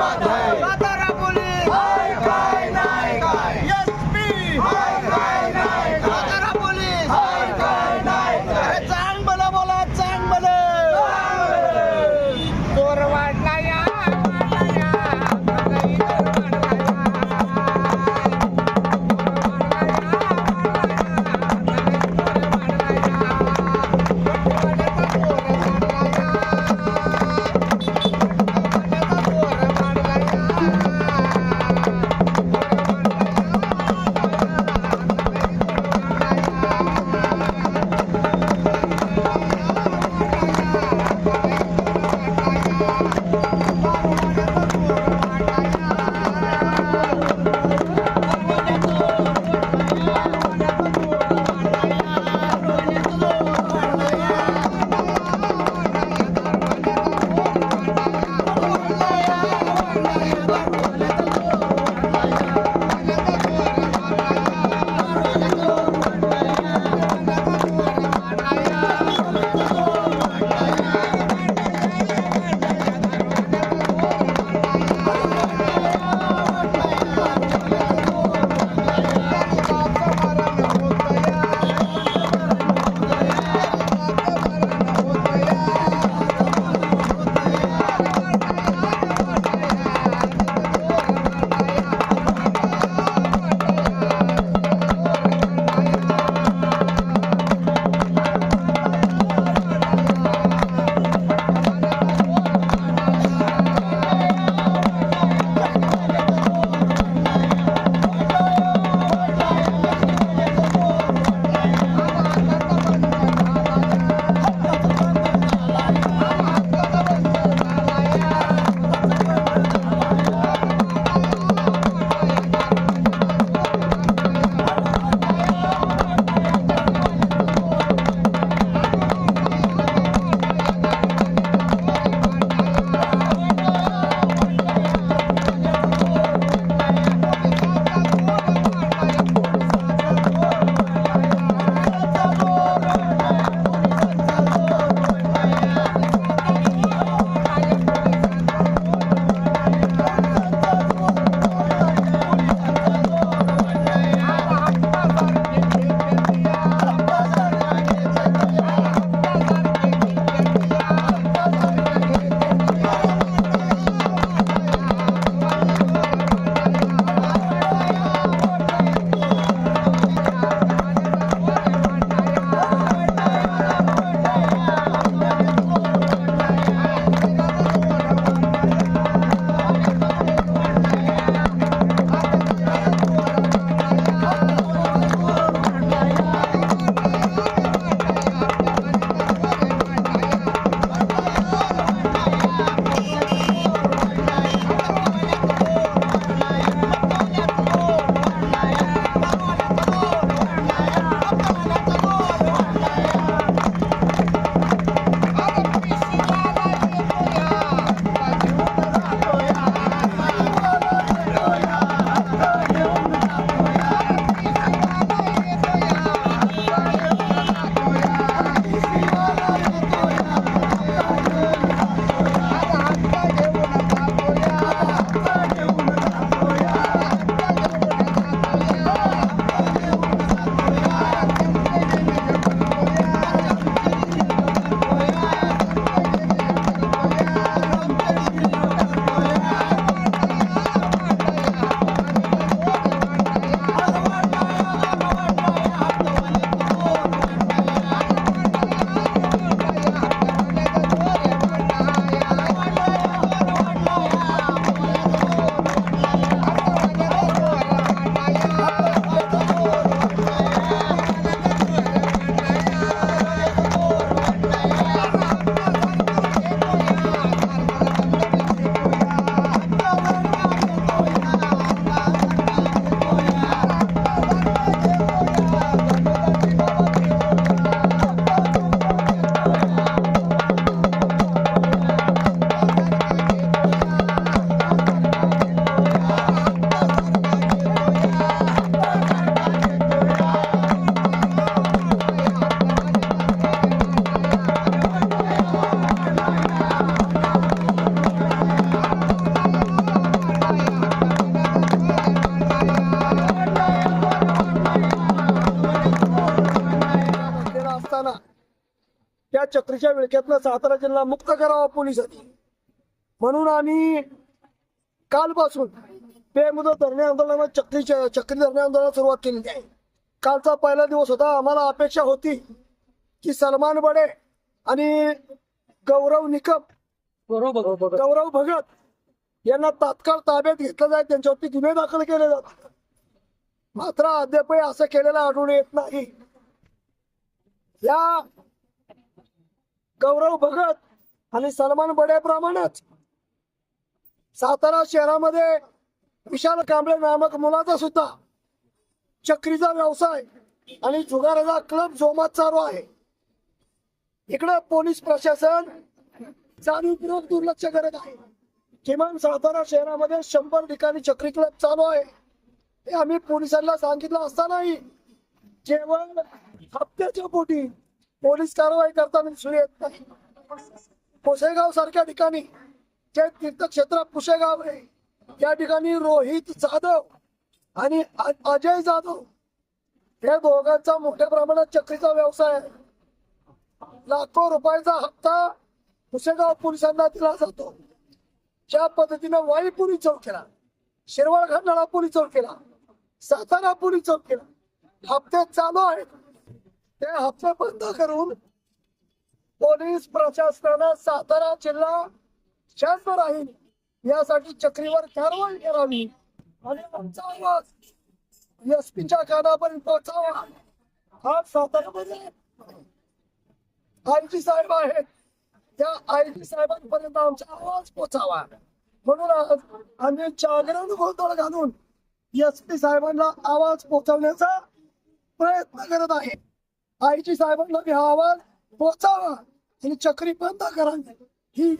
Ramadan. विळख्यातनं Satara जिल्हा मुक्त करावा पोलिसांनी. म्हणून आम्ही कालपासून बेमुदत धरणे आंदोलनाला चक्री चक्री धरणे आंदोलनाला सुरुवात केलेली आहे. कालचा पहिला दिवस होता. आम्हाला अपेक्षा होती की सलमान बडे आणि गौरव निकम गौरव भगत यांना तात्काळ ताब्यात घेतलं जाईल. त्यांच्यावरती गुन्हे दाखल केले जातात. मात्र अद्याप असं केलेलं आढळून येत नाही. या गौरव भगत आणि सलमान बड्याप्रमाणेच. सातारा शहरामध्ये विशाल कांबळे नामक मुलाचा सुद्धा चक्रीचा व्यवसाय आणि जुगाराचा क्लब जोमात चालू आहे. इकडं पोलीस प्रशासन जाणीवपूर्वक दुर्लक्ष करत आहे. किमान सातारा शहरामध्ये शंभर ठिकाणी चक्री क्लब चालू आहे. हे आम्ही पोलिसांना सांगितलं असतानाही केवळ हप्त्याच्या पोटी पोलीस कारवाई करताना दिसून येत नाही. पुसेगाव सारख्या ठिकाणी जे तीर्थक्षेत्र पुसेगाव आहे या ठिकाणी रोहित जाधव आणि अजय जाधव या दोघांचा मोठ्या प्रमाणात चक्रीचा व्यवसाय आहे. लाखो रुपयाचा हप्ता पुसेगाव पोलिसांना दिला जातो. ज्या पद्धतीनं वाई पोलीस चौकीला शिरवळ खंडाळा पोलीस चौकीला सातारा पोलीस चौकीला हप्ते चालू आहेत. ते हप्ते बंद करून पोलीस प्रशासनानं सातारा जिल्हा शांत राहील यासाठी चक्रीवर कारवाई करावी. आणि आमचा आवाज एस पीच्या कानापर्यंत पोहोचावा. हा साताऱ्यामध्ये आय जी साहेब आहेत. त्या आय जी साहेबांपर्यंत आमचा आवाज पोचावा म्हणून आज आम्ही जागरण गोंधळ घालून एस पी साहेबांना आवाज पोचवण्याचा प्रयत्न करत आहे. आय साहेबांना हा आवाज. पोचावा आणि चक्री बंद करावी ही